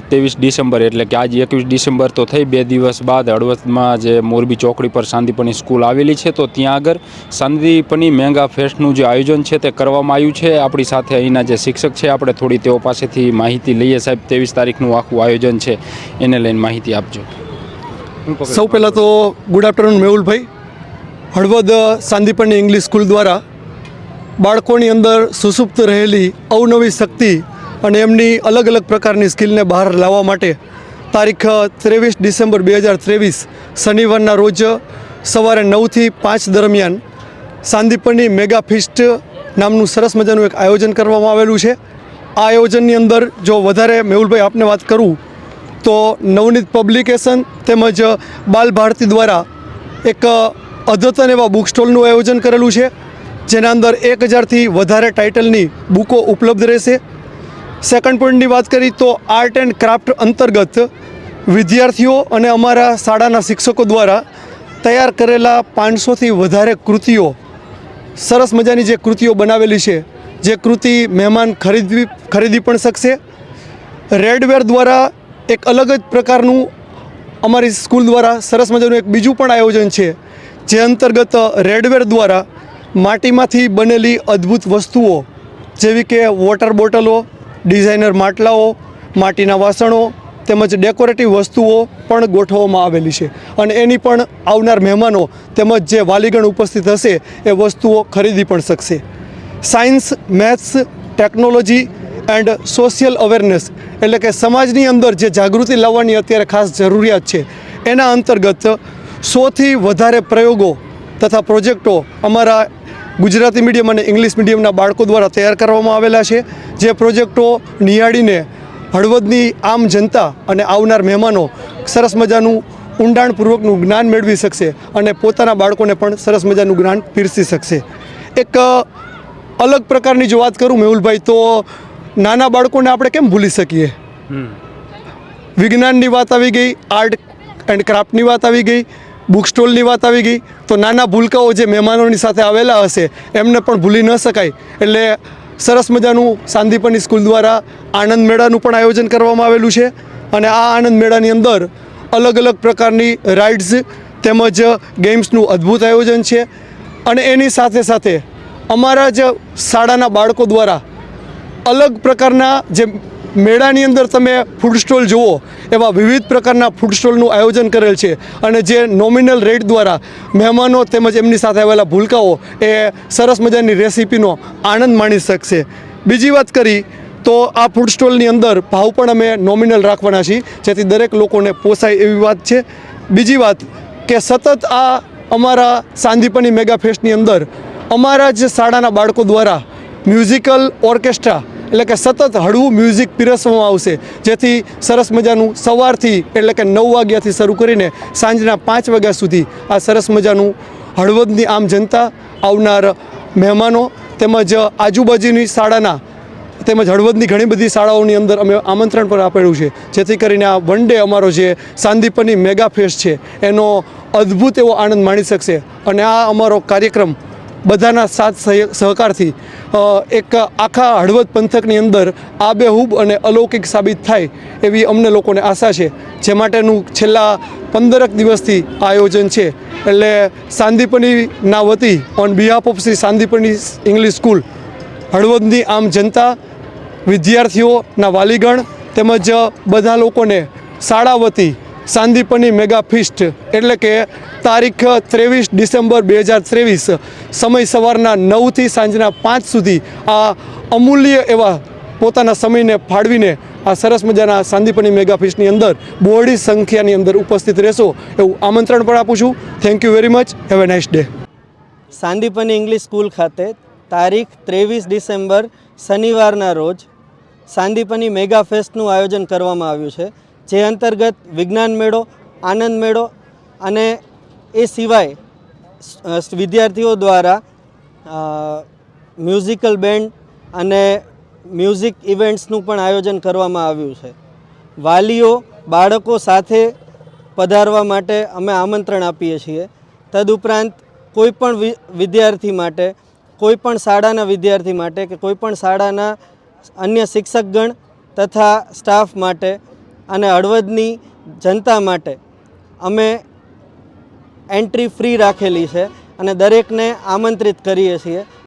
ત્રેવીસ ડિસેમ્બર એટલે કે આજે એકવીસ ડિસેમ્બર તો થઈ બે દિવસ બાદ હળવદમાં જે મોરબી ચોકડી પર શાંતિપની સ્કૂલ આવેલી છે, તો ત્યાં આગળ શાંતિપની મેંગા ફેસ્ટનું જે આયોજન છે તે કરવામાં આવ્યું છે. આપણી સાથે અહીંના જે શિક્ષક છે, આપણે થોડી તેઓ પાસેથી માહિતી લઈએ સાહેબ. ત્રેવીસ તારીખનું આખું આયોજન છે, એને લઈને માહિતી આપજો. સૌ પહેલાં તો ગુડ આફ્ટરનૂન મેહુલભાઈ. હળવદ શાંતિપણી ઇંગ્લિશ સ્કૂલ દ્વારા બાળકોની અંદર સુસુપ્ત રહેલી અવનવી શક્તિ અને એમની અલગ અલગ પ્રકારની સ્કિલને બહાર લાવવા માટે તારીખ ત્રેવીસ ડિસેમ્બર બે હજાર ત્રેવીસ શનિવારના રોજ સવારે નવથી પાંચ દરમિયાન સાંદીપની મેગા ફિસ્ટ નામનું સરસ મજાનું એક આયોજન કરવામાં આવેલું છે. આ આયોજનની અંદર જો વધારે મેહુલભાઈ આપને વાત કરું તો નવનીત પબ્લિકેશન તેમજ બાલ ભારતી દ્વારા એક અદ્યતન એવા બુક સ્ટોલનું આયોજન કરેલું છે. જેના અંદર એક હજારથી વધારે ટાઇટલની બુકો ઉપલબ્ધ રહેશે. સેકન્ડ પોઈન્ટની વાત કરી તો આર્ટ એન્ડ ક્રાફ્ટ અંતર્ગત વિદ્યાર્થીઓ અને અમારા શાળાના શિક્ષકો દ્વારા તૈયાર કરેલા પાંચસોથી વધારે કૃતિઓ, સરસ મજાની જે કૃતિઓ બનાવેલી છે, જે કૃતિ મહેમાન ખરીદવી, ખરીદી પણ શકશે. રેડવેર દ્વારા એક અલગ જ પ્રકારનું અમારી સ્કૂલ દ્વારા સરસ મજાનું એક બીજું પણ આયોજન છે, જે અંતર્ગત રેડવેર દ્વારા માટીમાંથી બનેલી અદ્ભુત વસ્તુઓ, જેવી કે વોટર બોટલો ડિઝાઇનર માટલાઓ, માટીના વાસણો તેમજ ડેકોરેટિવ વસ્તુઓ પણ ગોઠવવામાં આવેલી છે. અને એની પણ આવનાર મહેમાનો તેમજ જે વાલીગણ ઉપસ્થિત હશે એ વસ્તુઓ ખરીદી પણ શકશે. Science, maths, technology and social awareness એટલે કે સમાજની અંદર જે જાગૃતિ લાવવાની અત્યારે ખાસ જરૂરિયાત છે, એના અંતર્ગત સોથી વધારે પ્રયોગો તથા પ્રોજેક્ટો અમારા ગુજરાતી મીડિયમ અને ઇંગ્લિશ મીડિયમના બાળકો દ્વારા તૈયાર કરવામાં આવેલા છે જે પ્રોજેક્ટો નિહાળીને હળવદની આમ જનતા અને આવનાર મહેમાનો સરસ મજાનું ઊંડાણપૂર્વકનું જ્ઞાન મેળવી શકશે અને પોતાના બાળકોને પણ સરસ મજાનું જ્ઞાન પીરસી શકશે. એક અલગ પ્રકારની જો વાત કરું મેહુલભાઈ તો નાના બાળકોને આપણે કેમ ભૂલી શકીએ? વિજ્ઞાનની વાત આવી ગઈ આર્ટ એન્ડ ક્રાફ્ટની વાત આવી ગઈ બુક સ્ટોલની વાત આવી ગઈ, તો નાના ભૂલકાઓ જે મહેમાનોની સાથે આવેલા હશે, એમને પણ ભૂલી ન શકાય. એટલે સરસ મજાનું સાંદીપની સ્કૂલ દ્વારા આનંદ મેળાનું પણ આયોજન કરવામાં આવેલું છે. અને આ આનંદ મેળાની અંદર અલગ અલગ પ્રકારની રાઇડ્સ તેમજ ગેમ્સનું અદ્ભુત આયોજન છે. અને એની સાથે સાથે અમારા જ શાળાના બાળકો દ્વારા અલગ પ્રકારના જે મેળાની અંદર તમે ફૂડ સ્ટોલ જુઓ, એવા વિવિધ પ્રકારના ફૂડ સ્ટોલનું આયોજન કરેલ છે. અને જે નોમિનલ રેટ દ્વારા મહેમાનો તેમજ એમની સાથે આવેલા ભૂલકાઓ એ સરસ મજાની રેસીપીનો આનંદ માણી શકશે. બીજી વાત કરી, તો આ ફૂડ સ્ટોલની અંદર ભાવ પણ અમે નોમિનલ રાખવાના છીએ, જેથી દરેક લોકોને પોસાય એવી વાત છે. બીજી વાત કે સતત આ અમારા સાંદીપની મેગા ફેસ્ટની અંદર અમારા જ શાળાના બાળકો દ્વારા મ્યુઝિકલ ઓર્કેસ્ટ્રા એટલે કે સતત હળવું મ્યુઝિક પીરસવામાં આવશે. જેથી સરસ મજાનું સવારથી એટલે કે નવ વાગ્યાથી શરૂ કરીને સાંજના પાંચ વાગ્યા સુધી આ સરસ મજાનું હળવદની આમ જનતા આવનાર મહેમાનો તેમજ આજુબાજુની શાળાના તેમજ હળવદની ઘણી બધી શાળાઓની અંદર અમે આમંત્રણ પણ આપેલું છે. જેથી કરીને આ વન ડે અમારો જે સાંદીપની મેગા ફેસ્ટ છે, એનો અદ્ભુત એવો આનંદ માણી શકશે. અને આ અમારો કાર્યક્રમ બધાના સાથ સહકારથી એક આખા હળવદ પંથકની અંદર આબેહૂબ અને અલૌકિક સાબિત થાય એવી અમને લોકોને આશા છે. જે માટેનું છેલ્લા પંદરક દિવસથી આયોજન છે. એટલે સાંદીપનીના વતી on behalf of Shri Sandipani English school હળવદની આમ જનતા, વિદ્યાર્થીઓના વાલીગણ તેમજ બધા લોકોને શાળા વતી સાંદીપની મેગા ફિસ્ટ એટલે કે તારીખ ત્રેવીસ ડિસેમ્બર બે હજાર ત્રેવીસ, સમય સવારના નવથી સાંજના પાંચ સુધી આ અમૂલ્ય એવા પોતાના સમયને ફાળવીને આ સરસ મજાના સાંદીપની મેગા ફિસ્ટની અંદર બહોળી સંખ્યાની અંદર ઉપસ્થિત રહેશો એવું આમંત્રણ પણ આપું છું. Thank you very much have a nice day Sandipani English school ખાતે તારીખ ત્રેવીસ ડિસેમ્બર શનિવારના રોજ સાંદીપની મેગા ફેસ્ટનું આયોજન કરવામાં આવ્યું છે. જે અંતર્ગત વિજ્ઞાન મેળો, આનંદ મેળો અને એ સિવાય વિદ્યાર્થીઓ દ્વારા મ્યુઝિકલ બેન્ડ અને મ્યુઝિક ઇવેન્ટ્સનું પણ આયોજન કરવામાં આવ્યું છે. વાલીઓ, બાળકો સાથે પધારવા માટે અમે આમંત્રણ આપીએ છીએ. તદુપરાંત કોઈ પણ વિદ્યાર્થી માટે, કોઈ પણ શાળાના વિદ્યાર્થી માટે કે કોઈ પણ શાળાના અન્ય શિક્ષકગણ તથા સ્ટાફ માટે અને હળવદની જનતા માટે અમે એન્ટ્રી ફ્રી રાખેલી છે અને દરેકને આમંત્રિત કરીએ છીએ.